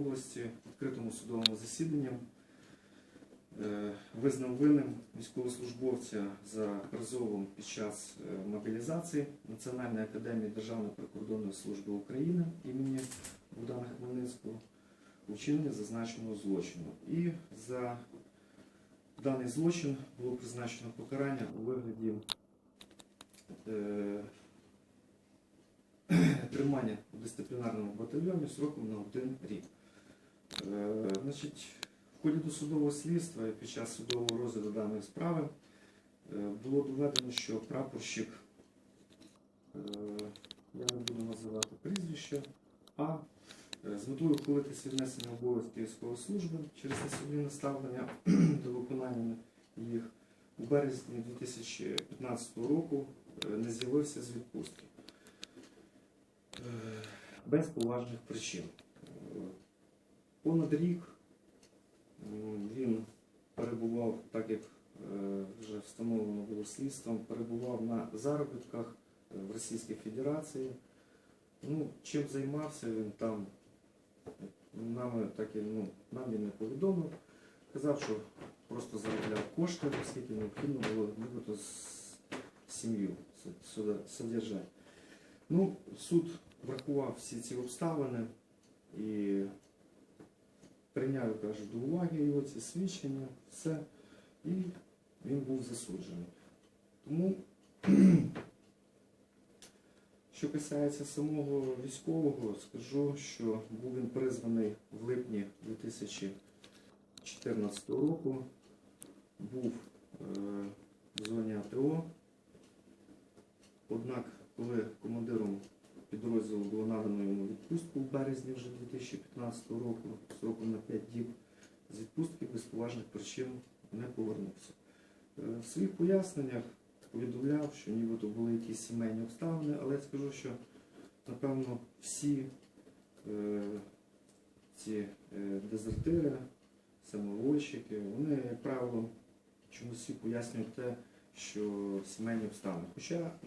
області відкритому судовому засіданні е, визнав винним військовослужбовця за призовом під час е, мобілізації Національної академії Державної прикордонної служби України імені Богдана Хмельницького у вчиненні зазначеного злочину. І за даний злочин було призначено покарання у вигляді е, тримання у дисциплінарному батальйоні сроком на один рік. Е, Значить, в ході досудового слідства під час судового розгляду даної справи е, було доведено, що прапорщик, е, я не буду називати прізвище, а з метою ухилитися від несення обов'язків військової служби через несумлінне ставлення до виконання їх у березні 2015 року не з'явився з відпустки без поважних причин. Е, Понад рік він перебував, так як е, вже встановлено було слідством, перебував на заробітках е, в Російській Федерації. Ну, чим займався він там, нами так і ну, нам він не повідомив. Казав, що просто заробляв кошти, оскільки необхідно було нібито сім'ю содержати. Ну, суд врахував всі ці обставини і прийняв, каже, до уваги його ці свідчення, все, і він був засуджений. Тому, що касається самого військового, скажу, що був він призваний в липні 2014 року, був е, в зоні АТО. Однак, коли командиром підрозділу було надано йому відпустку в березні вже 2015 року, сроком на 5 діб, з відпустки без поважних причин не повернувся. Е, В своїх поясненнях повідомляв, що нібито були якісь сімейні обставини, але я скажу, що напевно всі е, ці е, дезертири, самовольщики, вони, як правило, чомусь всі пояснюють те, що сімейні обставини. Хоча